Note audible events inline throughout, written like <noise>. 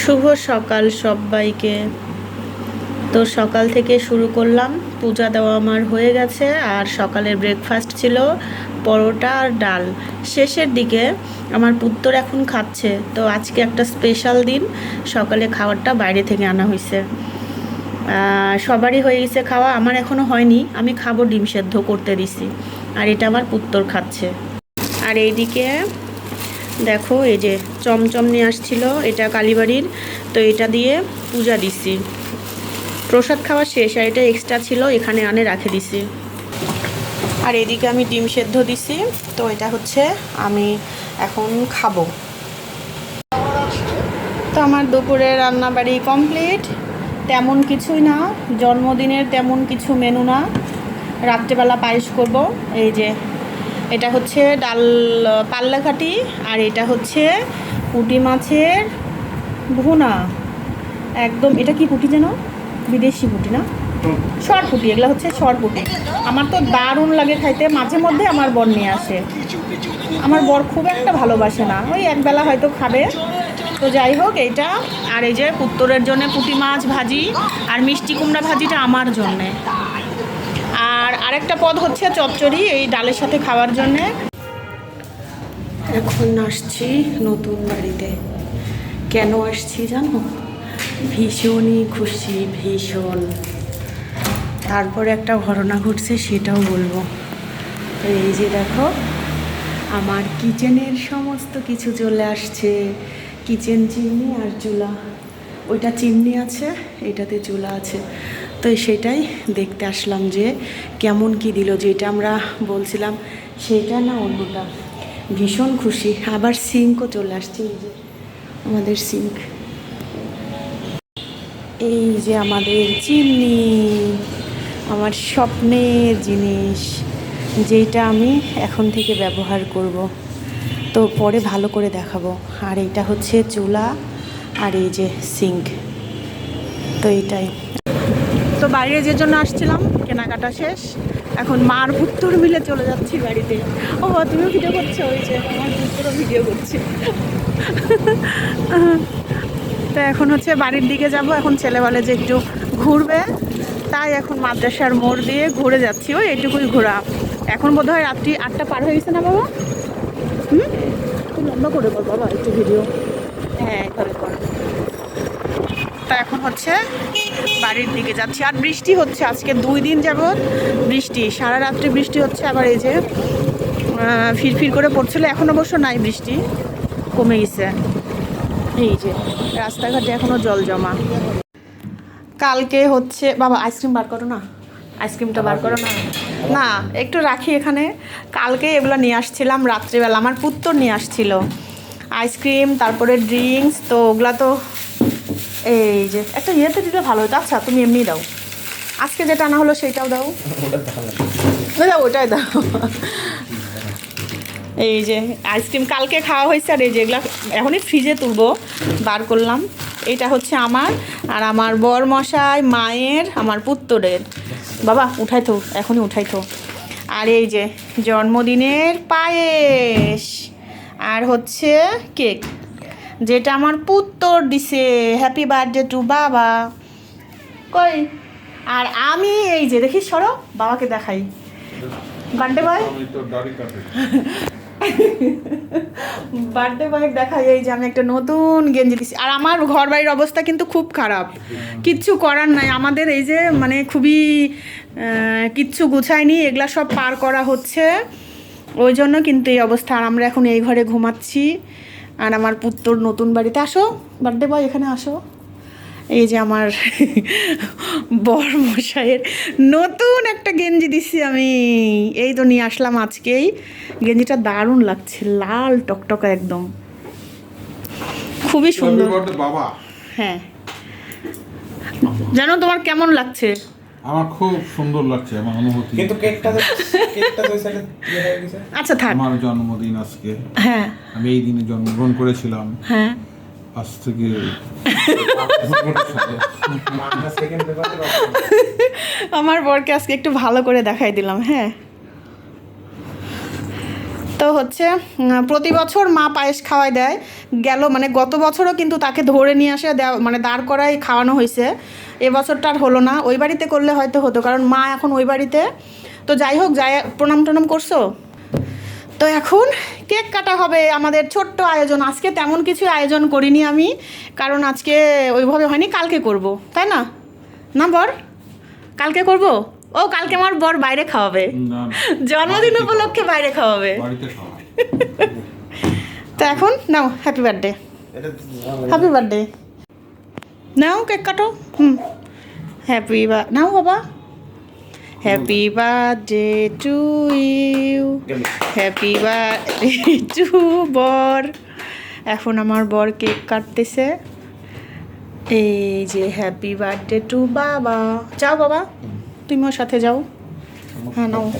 শুভ সকাল সবাইকে। তো সকাল থেকে শুরু করলাম, পূজা দেওয়া আমার হয়ে গেছে, আর সকালের ব্রেকফাস্ট ছিল পরোটা আর ডাল। শেষের দিকে আমার পুত্তর এখন খাচ্ছে, তো আজকে একটা স্পেশাল দিন, সকালে খাবারটা বাইরে থেকে আনা হয়েছে সবারই হয়ে গেছে খাওয়া, আমার এখনও হয়নি, আমি খাব ডিম সেদ্ধ করতে দিছি, আর এটা আমার পুত্তর খাচ্ছে। আর এইদিকে দেখো, এই যে চমচম নিয়ে আসছিল, এটা কালীবাড়ির, তো এটা দিয়ে পূজা দিছি। প্রসাদ খাওয়া শেষ, আর এটা এক্সট্রা ছিল, এখানে আনে রাখে দিছি। আর এদিকে আমি ডিম সেদ্ধ দিছি, তো এটা হচ্ছে আমি এখন খাব। তো আমার দুপুরে রান্নাবাড়ি কমপ্লিট, তেমন কিছুই না, জন্মদিনের তেমন কিছু মেনু না। রাত্রেবেলা পায়েস করব, এই যে এটা হচ্ছে ডাল পাল্লাঘাটি আর এটা হচ্ছে পুঁটি মাছের ভুনা। একদম, এটা কি পুঁটি যেন? বিদেশি পুঁটি না? শর্ট পুঁটি, এগুলো হচ্ছে শর্ট পুঁটি। আমার তো দারুণ লাগে খাইতে, মাঝে মধ্যে আমার বর নিয়ে আসে। আমার বর খুব একটা ভালোবাসে না, ওই একবেলা হয়তো খাবে। তো যাই হোক, এইটা। আর এই যে পুত্তরের জন্য পুঁটি মাছ, ভাজি আর মিষ্টি কুমড়া ভাজিটা আমার জন্যে। আর আরেকটা পদ হচ্ছে চচ্চড়ি, এই ডালের সাথে খাওয়ার জন্যে। এখন আসছি নতুন বাড়িতে। কেন আসছি জানো? ভীষণই খুশি, ভীষণ। তারপরে একটা ঘটনা ঘটছে সেটাও বলব। তো এই যে দেখো, আমার কিচেনের সমস্ত কিছু চলে আসছে। কিচেন চিমনি আর চুলা। ওইটা চিমনি আছে, এটাতে চুলা আছে। তো সেটাই দেখতে আসলাম যে কেমন কি দিল, যেটা আমরা বলছিলাম সেটা না অন্যটা। ভীষণ খুশি। আবার সিঙ্কও চলে আসছে এই যে, আমাদের সিঙ্ক এই যে আমাদের চিমনি, আমার স্বপ্নের জিনিস, যেটা আমি এখন থেকে ব্যবহার করব। তো পরে ভালো করে দেখাবো। আর এটা হচ্ছে চুলা, আর এই যে সিঙ্ক তো এইটাই তো বাইরে যে জন্য আসছিলাম কেনাকাটা শেষ। এখন মার পুত্তর মিলে চলে যাচ্ছি বাড়িতে। ও তুমিও ভিডিও করছ? ওই যে আমার পুত্তরও ভিডিও করছে। তো এখন হচ্ছে বাড়ির দিকে যাব। এখন ছেলে বলে যে একটু ঘুরবে। তাই এখন মাদ্রাসার মোড় দিয়ে ঘুরে যাচ্ছি। ওই এটুকুই ঘোরা। এখন বোধ হয় রাত্রি আটটা পার হয়ে গেছে না বাবা? হুম? তুই লম্বা করে বল বাবা একটু ভিডিও হ্যাঁ কর। তা এখন হচ্ছে বাড়ির দিকে যাচ্ছি। আর বৃষ্টি হচ্ছে আজকে দুই দিন যাবৎ বৃষ্টি। সারা রাত্রি বৃষ্টি হচ্ছে, আবার এই যে ফিরফির করে পড়ছিল। এখন অবশ্য নাই বৃষ্টি, কমে গেছে। এই যে, রাস্তাঘাটে এখনও জল জমা। কালকে হচ্ছে, বাবা, আইসক্রিম বার করো না। আইসক্রিমটা বার করো না। না, একটু রাখি এখানে। কালকে এগুলো নিয়ে আসছিলাম রাত্রিবেলা। আমার পুত্তর নিয়ে আসছিল। আইসক্রিম, তারপরে ড্রিঙ্কস, তো ওগুলা তো এই যে, একটা ইয়েতে দিলে ভালো হতো। আচ্ছা তুমি এমনি দাও। আজকে যেটা আনা হলো সেইটাও দাও। দাও ওটাই দাও। এই যে, আইসক্রিম কালকে খাওয়া হয়েছে, আর এই যে এগুলা এখনই ফ্রিজে তুলবো, বার করলাম। এটা হচ্ছে আমার, আর আমার বর মশাই মায়ের, আমার পুত্তরের বাবা, উঠাই তো এখনই উঠাই তো আর এই যে, জন্মদিনের পায়েস। আর হচ্ছে কেক। যেটা আমার পুত্তর দিছে। হ্যাপি বার্থডে টু বাবা। কই? আর আমি এই যে, দেখি, সরো, বাবাকে দেখাই। বার্থডে বয় বার্থডে বয় দেখাই, এই যে আমি একটা নতুন গেঞ্জি দিছি। আর আমার ঘর বাড়ির অবস্থা কিন্তু খুব খারাপ। কিচ্ছু করার নাই। আমাদের এই যে মানে খুবই কিচ্ছু গুছায়নি। এগুলা সব পার করা হচ্ছে। ওই জন্য কিন্তু এই অবস্থা। আর আমরা এখন এই ঘরে ঘুমাচ্ছি। আর আমার পুত্তর নতুন বাড়িতে আসো বার্থডে বয় এখানে আসো। এই যে আমার <laughs> বর মশাইয়ের নতুন একটা গেঞ্জি দিছি আমি। এই তো নিয়ে আসলাম আজকেই। গেঞ্জিটা দারুণ লাগছে লাল টকটকা একদম। খুবই সুন্দর। বাবা। হ্যাঁ। জানো তোমার কেমন লাগছে? আমার খুব সুন্দর লাগছে আমার অনুভূতি। কিন্তু কেকটা তো ইয়ে আচ্ছা থাক। আমার জন্মদিন আজকে। হ্যাঁ। আমি এই দিনে জন্মগ্রহণ করেছিলাম। হ্যাঁ। আজ থেকে আমার বরকে আজকে একটু ভালো করে দেখাই দিলাম হ্যাঁ। তো হচ্ছে প্রতি বছর মা পায়েস খাওয়াই দেয়। গেল মানে গত বছরও কিন্তু তাকে ধরে নিয়ে আসে মানে দাঁড় করাই খাওয়ানো হয়েছে। এবছরটা আর হলো না ওই বাড়িতে করলে হয়তো হতো কারণ মা এখন ওই বাড়িতে। তো যাই হোক যাই প্রণাম টনাম করছ? তো এখন কেক কাটা হবে আমাদের ছোট্ট আয়োজন। আজকে তেমন কিছু আয়োজন করিনি আমি কারণ আজকে ওইভাবে হয়নি কালকে করব তাই না? না বর? কালকে করব? ও কালকে আমার বর বাইরে খাওয়াবে। জন্মদিন উপলক্ষে বাইরে খাওয়াবে। বাড়িতে <laughs> তো এখন নাও হ্যাপি বার্থডে হ্যাপি বার্থডে নাও কেক কাটো হুম হ্যাপি বা নাও বাবা happy birthday to you happy birthday to বর এখন আমার বর কেক কাটতেছে। এই যে হ্যাপি বার্থডে টু বাবা যাও বাবা তুমি ওর সাথে যাও। হ্যাঁ নাও।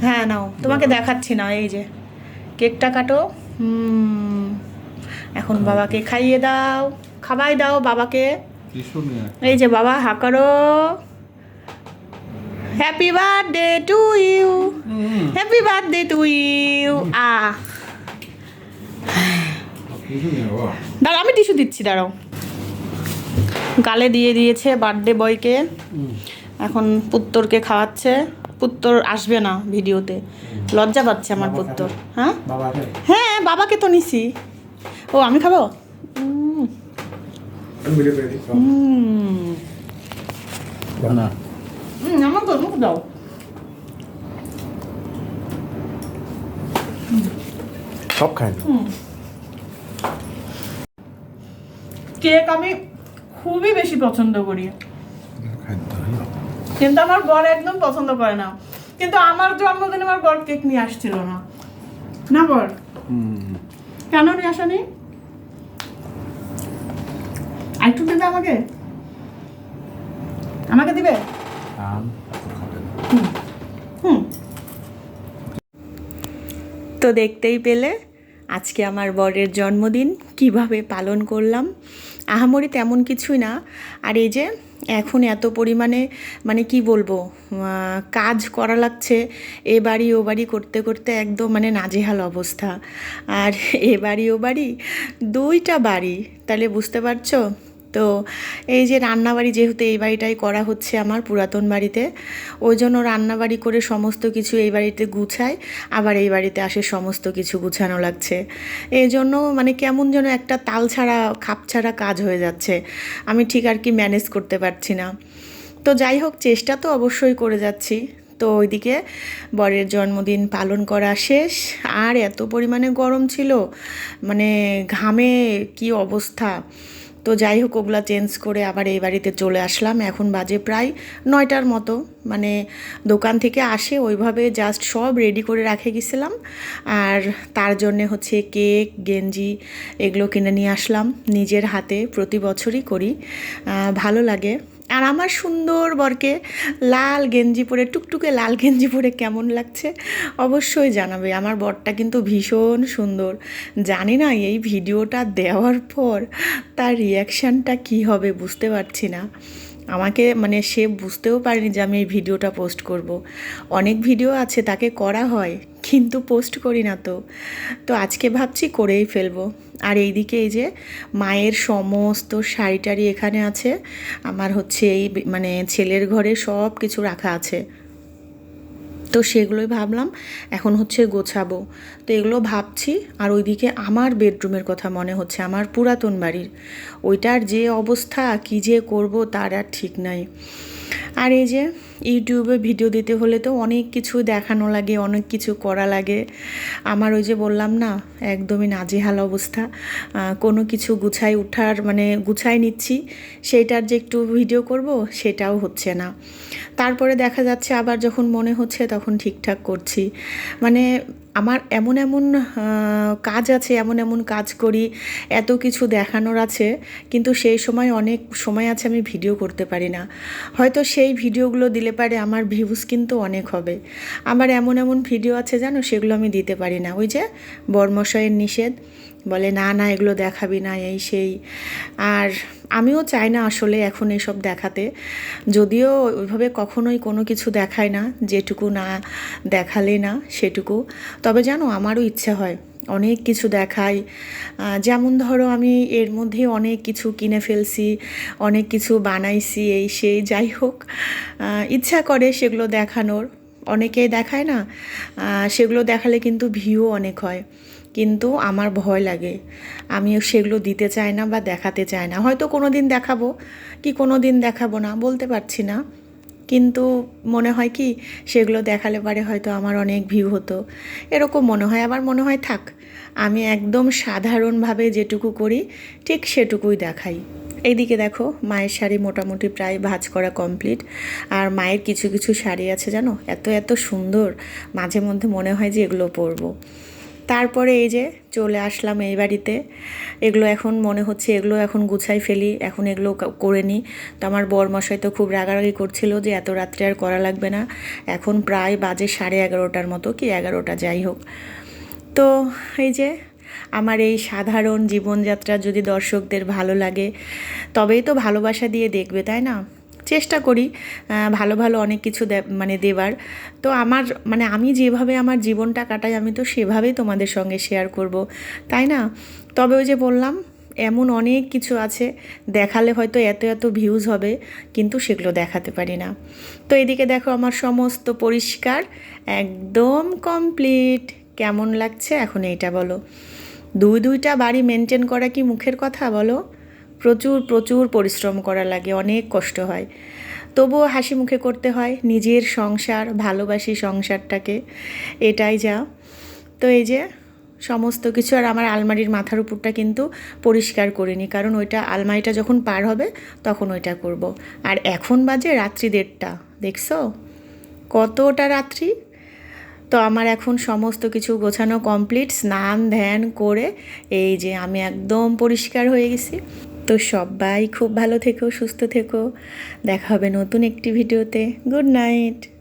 হ্যাঁ নাও। তোমাকে দেখাচ্ছি না এই যে। কেকটা কাটো। হুম। এখন বাবাকে খাইয়ে দাও। খাবাই দাও বাবাকে। এই যে বাবা হাকারো happy birthday to you happy birthday to you আ। দাঁড়াও আমি টিস্যু দিচ্ছি দাঁড়াও। গালে দিয়ে দিয়েছে বার্থডে বয়কে এখন পুত্তরকে খাওয়াচ্ছে। পুত্তর আসবে না ভিডিওতে। লজ্জা পাচ্ছে আমার পুত্তর। হ্যাঁ? হ্যাঁ বাবাকে তো নিছি। ও আমি খাব? করে দিই উম। না হুম আমার তো মুখ দাও সব না কেক আমি খুবই বেশি পছন্দ করি। কিন্তু আমার বর একদম পছন্দ করে না। কিন্তু আমার জন্মদিনে আমার বর কেক নিয়ে আসছিল না। না বর? হুম। কেন নিয়ে আসনি? আরেকটু দিবে আমাকে? আমাকে দিবে? আম হুম। তো দেখতেই পেলে আজকে আমার বরের জন্মদিন কীভাবে পালন করলাম। আহামরি তেমন কিছুই না। আর এই যে এখন এত পরিমাণে মানে কি বলব কাজ করা লাগছে এ বাড়ি ও বাড়ি করতে করতে একদম মানে নাজেহাল অবস্থা। আর এ বাড়ি ও বাড়ি দুইটা বাড়ি তাহলে বুঝতে পারছ? তো এই যে রান্নাবাড়ি যেহেতু এই বাড়িটাই করা হচ্ছে আমার পুরাতন বাড়িতে, ওই জন্য রান্নাবাড়ি করে সমস্ত কিছু এই বাড়িতে গুছায় আবার এই বাড়িতে আসে সমস্ত কিছু গুছানো লাগছে। এই জন্য মানে কেমন যেন একটা তাল ছাড়া, খাপ ছাড়া কাজ হয়ে যাচ্ছে। আমি ঠিক আর কি ম্যানেজ করতে পারছি না। তো যাই হোক, চেষ্টা তো অবশ্যই করে যাচ্ছি। তো ওইদিকে বরের জন্মদিন পালন করা শেষ। আর এত পরিমাণে গরম ছিল মানে ঘামে কি অবস্থা? তো যাই হোক, ওগুলো চেঞ্জ করে আবার এই বাড়িতে চলে আসলাম। এখন বাজে প্রায় নয়টার মতো। মানে দোকান থেকে আসে, ওইভাবে জাস্ট সব রেডি করে রাখে গেছিলাম। আর তার জন্যে হচ্ছে কেক গেঞ্জি এগুলো কিনে নিয়ে আসলাম। নিজের হাতে প্রতি বছরই করি। ভালো লাগে। আর আমার সুন্দর বরকে লাল গেঞ্জি পরে, টুকটুকে লাল গেঞ্জি পরে কেমন লাগছে অবশ্যই জানাবে। আমার বরটা কিন্তু ভীষণ সুন্দর। জানি না এই ভিডিওটা দেওয়ার পর তার রিয়াকশানটা কী হবে বুঝতে পারছি না। আমাকে মানে সে বুঝতেও পারেনি যে আমি এই ভিডিওটা পোস্ট করব। অনেক ভিডিও আছে তাকে করা হয়, কিন্তু পোস্ট করি না তো। তো আজকে ভাবছি করেই ফেলব। আর এইদিকে এই যে মায়ের সমস্ত শাড়ি টাড়ি এখানে আছে। আমার হচ্ছে এই মানে ছেলের ঘরে সব কিছু রাখা আছে। তো সেগুলোই ভাবলাম এখন হচ্ছে গোছাবো। তো এগুলো ভাবছি আর ওইদিকে আমার বেডরুমের কথা মনে হচ্ছে, আমার পুরাতন বাড়ির। ওইটার যে অবস্থা, কী যে করব তার আর ঠিক নাই। আর এই যে ইউটিউবে ভিডিও দিতে হলে তো অনেক কিছু দেখানো লাগে, অনেক কিছু করা লাগে। আমার ওই যে বললাম না, একদমই নাজেহাল অবস্থা। কোনো কিছু গুছাই উঠার মানে গুছাই নিচ্ছি, সেইটার যে একটু ভিডিও করব, সেটাও হচ্ছে না। তারপরে দেখা যাচ্ছে আবার যখন মনে হচ্ছে তখন ঠিকঠাক করছি। মানে আমার এমন এমন কাজ আছে, এমন এমন কাজ করি, এত কিছু দেখানোর আছে, কিন্তু সেই সময় অনেক সময় আছে আমি ভিডিও করতে পারি না। হয়তো সেই ভিডিওগুলো দিলে পারে আমার ভিউস কিন্তু অনেক হবে। আমার এমন এমন ভিডিও আছে জানো, সেগুলো আমি দিতে পারি না। ওই যে বর্মশয়ের নিষেধ বলে, না না, এগুলো দেখাবি না, এই সেই। আর আমিও চাই না আসলে এখন এসব দেখাতে। যদিও ওইভাবে কখনোই কোনো কিছু দেখায় না, যেটুকু না দেখালে না সেটুকু। তবে জানো, আমারও ইচ্ছা হয় অনেক কিছু দেখাই। যেমন ধরো, আমি এর মধ্যে অনেক কিছু কিনে ফেলছি, অনেক কিছু বানাইছি, এই সেই, যাই হোক। ইচ্ছা করে সেগুলো দেখানোর। অনেকেই দেখায় না সেগুলো দেখালে কিন্তু ভিউ অনেক হয়। কিন্তু আমার ভয় লাগে। আমি সেগুলো দিতে চাই না বা দেখাতে চাই না। হয়তো কোনো দিন দেখাবো, কি কোনো দিন দেখাবো না, বলতে পারছি না। কিন্তু মনে হয় কি, সেগুলো দেখালে পারে হয়তো আমার অনেক ভিউ হতো। এরকম মনে হয়, আবার মনে হয় থাক, আমি একদম সাধারণভাবে যেটুকু করি, ঠিক সেটুকুই দেখাই। এইদিকে দেখো, মায়ের শাড়ি মোটামুটি প্রায় ভাজ করা কমপ্লিট আর মায়ের কিছু কিছু শাড়ি আছে জানো, এত এত সুন্দর। মাঝে মধ্যে মনে হয় যে এগুলো পরবো। তারপরে এই যে চলে আসলাম এই বাড়িতে। এগুলো এখন মনে হচ্ছে এগুলো এখন গুছাই ফেলি, এখন এগুলো করে নিই। তো আমার বরমশাই তো খুব রাগারাগি করছিল যে এত রাত্রে আর করা লাগবে না। এখন প্রায় বাজে সাড়ে এগারোটার মতো কি এগারোটা, যাই হোক। তো এই যে আমার এই সাধারণ জীবনযাত্রা যদি দর্শকদের ভালো লাগে, তবেই তো ভালোবাসা দিয়ে দেখবে, তাই না? চেষ্টা করি ভালো ভালো অনেক কিছু মানে দেবার। তো আমার মানে আমি যেভাবে আমার জীবনটা কাটাই, আমি তো সেভাবেই তোমাদের সঙ্গে শেয়ার করব, তাই না? তবে ওই যে বললাম, এমন অনেক কিছু আছে, দেখালে হয়তো এত এত ভিউজ হবে, কিন্তু সেগুলো দেখাতে পারি না। তো এদিকে দেখো আমার সমস্ত পরিষ্কার, একদম কমপ্লিট কেমন লাগছে? এখন এইটা বলো। দুই দুইটা বাড়ি মেনটেন করা কি মুখের কথা বলো? প্রচুর প্রচুর পরিশ্রম করা লাগে, অনেক কষ্ট হয়। তবুও হাসি মুখে করতে হয়, নিজের সংসার, ভালোবাসি সংসারটাকে, এটাই যা। তো এই যে, সমস্ত কিছু আর আমার আলমারির মাথার উপরটা কিন্তু পরিষ্কার করিনি, কারণ ওইটা, আলমারিটা যখন পার হবে, তখন ওইটা করব। আর এখন বাজে রাত্রি দেড়টা, দেখছ? কতটা রাত্রি? তো আমার এখন সমস্ত কিছু গোছানো কমপ্লিট স্নান, ধ্যান করে, এই যে আমি একদম পরিষ্কার হয়ে গেছি। তো সবাই খুব ভালো থেকো সুস্থ থেকো। দেখা হবে নতুন একটি ভিডিওতে। Good night.